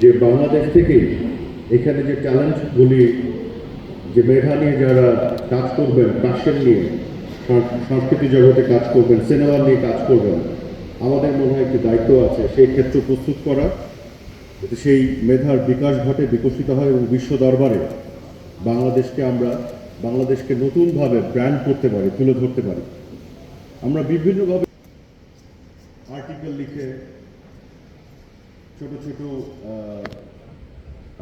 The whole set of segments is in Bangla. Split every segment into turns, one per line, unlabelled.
যে বাংলাদেশ থেকে এখানে যে ট্যালেন্টগুলি যে মেধা নিয়ে যারা কাজ করবেন প্যাশন নিয়ে সংস্কৃতি জগতে কাজ করবেন সিনেমা নিয়ে কাজ করবেন, আমাদের মনে হয় একটি দায়িত্ব আছে সেই ক্ষেত্র প্রস্তুত করা, যাতে সেই মেধার বিকাশ ঘটে, বিকশিত হয় এবং বিশ্ব দরবারে বাংলাদেশকে আমরা, বাংলাদেশকে নতুনভাবে ব্র্যান্ড করতে পারি, তুলে ধরতে পারি। আমরা বিভিন্নভাবে আর্টিকেল লিখে ছোট ছোট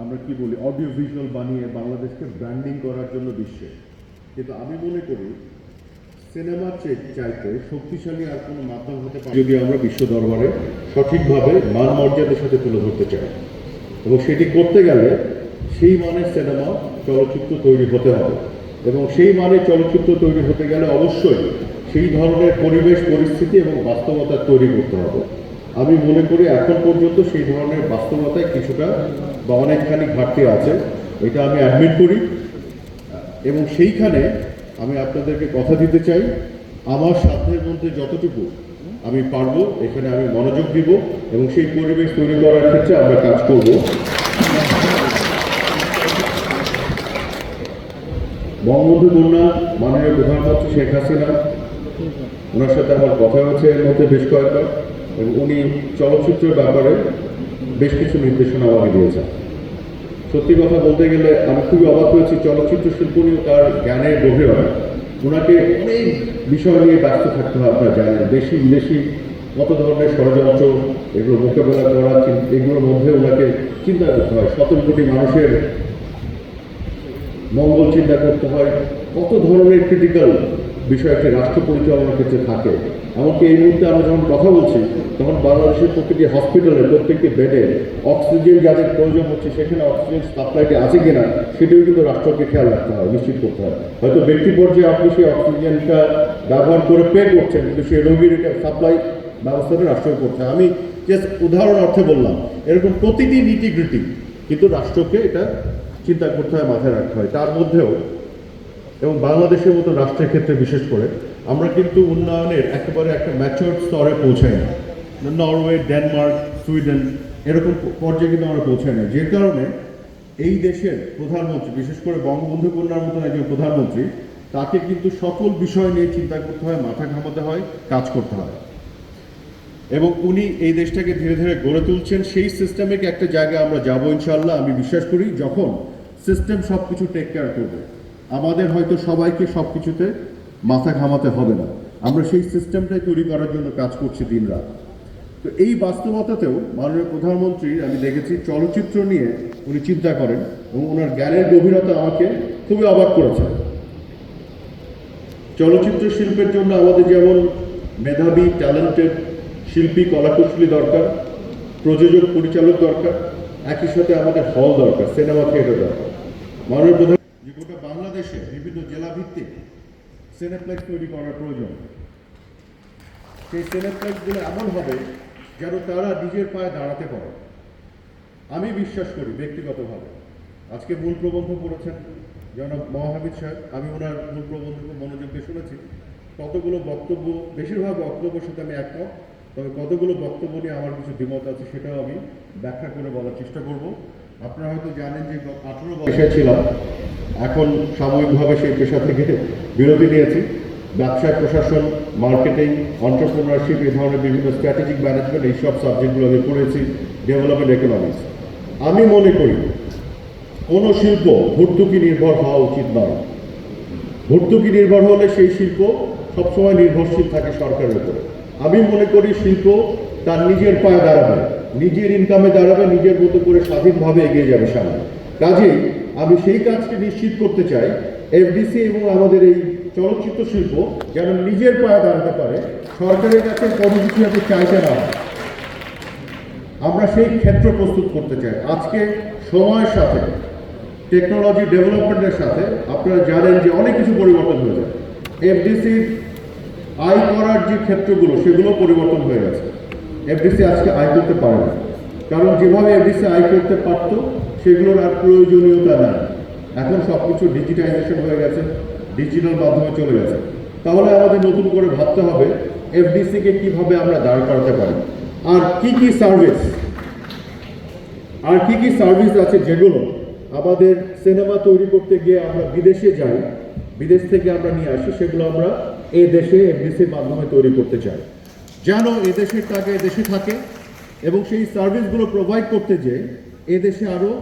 আমরা কি বলি অডিও ভিজুয়াল বানিয়ে বাংলাদেশকে ব্র্যান্ডিং করার জন্য বিশ্বে। কিন্তু আমি মনে করি সিনেমার চাইতে শক্তিশালী আর কোনো মাধ্যম হতে পারে যদি আমরা বিশ্ব দরবারে সঠিকভাবে মান মর্যাদার সাথে তুলে ধরতে চাই, এবং সেটি করতে গেলে সেই মানের সিনেমা চলচ্চিত্র তৈরি হতে হবে। এবং সেই মানের চলচ্চিত্র তৈরি হতে গেলে অবশ্যই সেই ধরনের পরিবেশ, পরিস্থিতি এবং বাস্তবতা তৈরি করতে হবে। আমি মনে করি এখন পর্যন্ত সেই ধরনের বাস্তবতায় কিছুটা বা অনেকখানি ঘাটতি আছে, এটা আমি অ্যাডমিট করি। এবং সেইখানে আমি আপনাদেরকে কথা দিতে চাই, আমার সাধ্যের মধ্যে যতটুকু আমি পারব, এখানে আমি মনোযোগ দিব এবং সেই পরিবেশ তৈরি করার ক্ষেত্রে আমরা কাজ করব। বঙ্গবন্ধু কন্যা মাননীয় প্রধানমন্ত্রী শেখ হাসিনা, ওনার সাথে আমার কথা হয়েছে, এর মধ্যে বেশ কয়েকবার। উনি চলচ্চিত্রের ব্যাপারে বেশ কিছু নির্দেশনা আমাকে দিয়েছেন। সত্যি কথা বলতে গেলে আমি খুবই অবাক হয়েছি, চলচ্চিত্র শিল্প নিয়ে তার জ্ঞানের গভীরতা ওনাকে অনেক বিষয় নিয়ে ব্যস্ত থাকতে হয়, আপনারা জানেন, দেশি, বিদেশি, কত ধরনের ষড়যন্ত্র, এগুলো মোকাবেলা করা এগুলোর মধ্যে ওনাকে চিন্তা করতে হয়। সতেরো কোটি মানুষের মঙ্গল চিন্তা করতে হয়, কত ধরনের ক্রিটিক্যাল বিষয় একটি রাষ্ট্র পরিচালনার ক্ষেত্রে থাকে। এমনকি এই মুহূর্তে আমরা যখন কথা বলছি, তখন বাংলাদেশের প্রতিটি হসপিটালে প্রত্যেকটি বেডে অক্সিজেন যাদের প্রয়োজন হচ্ছে, সেখানে অক্সিজেন সাপ্লাইটি আছে কিনা, সেটিও কিন্তু রাষ্ট্রকে খেয়াল রাখতে হয়, নিশ্চিত করতে হয়। হয়তো ব্যক্তি পর্যায়ে আপনি সেই অক্সিজেনটা ব্যবহার করে পে করছেন, কিন্তু সেই রোগীর এটা সাপ্লাই ব্যবস্থাটা রাষ্ট্রকে করতে হয়। আমি জাস্ট উদাহরণ অর্থে বললাম, এরকম প্রতিটি নীতিগ্রিটি কিন্তু রাষ্ট্রকে এটা চিন্তা করতে হয়, মাথায় রাখতে হয়। তার মধ্যেও এবং বাংলাদেশের মতো রাষ্ট্রের ক্ষেত্রে বিশেষ করে, আমরা কিন্তু উন্নয়নের একেবারে একটা ম্যাচিওর স্তরে পৌঁছাই না। নরওয়ে, ডেনমার্ক, সুইডেন, এরকম পর্যায়ে কিন্তু আমরা পৌঁছাই না। যে কারণে এই দেশের প্রধানমন্ত্রী, বিশেষ করে বঙ্গবন্ধু কন্যার মতন একজন প্রধানমন্ত্রী, তাকে কিন্তু সকল বিষয় নিয়ে চিন্তা করতে হয়, মাথা ঘামাতে হয়, কাজ করতে হয়। এবং উনি এই দেশটাকে ধীরে ধীরে গড়ে তুলছেন। সেই সিস্টেমে একটা জায়গায় আমরা যাব ইনশাল্লাহ আমি বিশ্বাস করি, যখন সিস্টেম সব কিছু টেক কেয়ার করবে। আমাদের হয়তো সবাইকে সব কিছুতে মাথা ঘামাতে হবে না। আমরা সেই সিস্টেমটাই তৈরি করার জন্য কাজ করছি দিনরাত তো এই বাস্তবতাতেও মাননীয় প্রধানমন্ত্রী, আমি দেখেছি, চলচ্চিত্র নিয়ে উনি চিন্তা করেন এবং ওনার জ্ঞানের গভীরতা আমাকে খুবই অবাক করেছে। চলচ্চিত্র শিল্পের জন্য আমাদের যেমন মেধাবী ট্যালেন্টেড শিল্পী, কলাকুশলী দরকার, প্রযোজক, পরিচালক দরকার, একই সাথে আমাদের হল দরকার সিনেমা থিয়েটার দরকার। মাননীয় প্রধান যে গোটা বাংলাদেশে বিভিন্ন জেলা ভিত্তিক সিনেপ্লেক্স তৈরি করার প্রয়োজন। সেই সিনেপ্লেক্সগুলো এমন হবে যেন তারা নিজের পায়ে দাঁড়াতে পারে। আমি বিশ্বাস করি ব্যক্তিগতভাবে। আজকে মূল প্রবন্ধ পড়েছেন জনাব মহাহামিদ সাহেব। আমি ওনার মূল প্রবন্ধকে মনোযোগ দিয়ে শুনেছি। কতগুলো বক্তব্য, বেশিরভাগ বক্তব্যের সাথে আমি একমত। তবে কতগুলো বক্তব্য নিয়ে আমার কিছু দ্বিমত আছে সেটাও আমি ব্যাখ্যা করে বলার চেষ্টা করব। আপনারা হয়তো জানেন যে আঠেরো বছর ছিলাম এখন সাময়িকভাবে সেই পেশা থেকে বিরতি নিয়েছি। ব্যবসায়, প্রশাসন, মার্কেটিং অন্টারপ্রেনারশিপ এই ধরনের বিভিন্ন স্ট্র্যাটেজিক ম্যানেজমেন্ট এইসব সাবজেক্টগুলো আমি পড়েছি ডেভেলপমেন্ট ইকোনমিক্স আমি মনে করি, কোনো শিল্প ভর্তুকি নির্ভর হওয়া উচিত নয়। ভর্তুকি নির্ভর হলে সেই শিল্প সবসময় নির্ভরশীল থাকে সরকারের উপরে। আমি মনে করি শিল্প তার নিজের পায়ে দাঁড়াবে, নিজের ইনকামে দাঁড়াবে, নিজের মতো করে স্বাধীনভাবে এগিয়ে যাবে সামনে কাজেই আমি সেই কাজকে নিশ্চিত করতে চাই এফডিসি এবং আমাদের এই চলচ্চিত্র শিল্প যেন নিজের পায়ে দাঁড়াতে পারে, সরকারের কাছে কোনো কিছু চাইতে না আমরা। সেই ক্ষেত্র প্রস্তুত করতে চাই। আজকে সময়ের সাথে টেকনোলজি ডেভেলপমেন্টের সাথে আপনারা জানেন যে অনেক কিছু পরিবর্তন হয়ে যায় এফডিসির আয় করার যে ক্ষেত্রগুলো, সেগুলো পরিবর্তন হয়ে গেছে। এফডিসি আজকে আয় করতে পারে না। কারণ যেভাবে এফডিসি আয় করতে পারত সেগুলোর আর প্রয়োজনীয়তা নাই। এখন সব কিছু ডিজিটাইজেশন হয়ে গেছে ডিজিটাল মাধ্যমে চলে গেছে। তাহলে আমাদের নতুন করে ভাবতে হবে এফডিসিকে কীভাবে আমরা দাঁড় করাতে পারি? আর কি কি সার্ভিস আর কি কি সার্ভিস আছে যেগুলো আমাদের সিনেমা তৈরি করতে গিয়ে আমরা বিদেশে যাই, বিদেশ থেকে আমরা নিয়ে আসি, সেগুলো আমরা এই দেশে এফডিসির মাধ্যমে তৈরি করতে চাই। যেন এদেশের টাকা এদেশে থাকে এবং সেই সার্ভিসগুলো প্রোভাইড করতে যে এদেশে আরও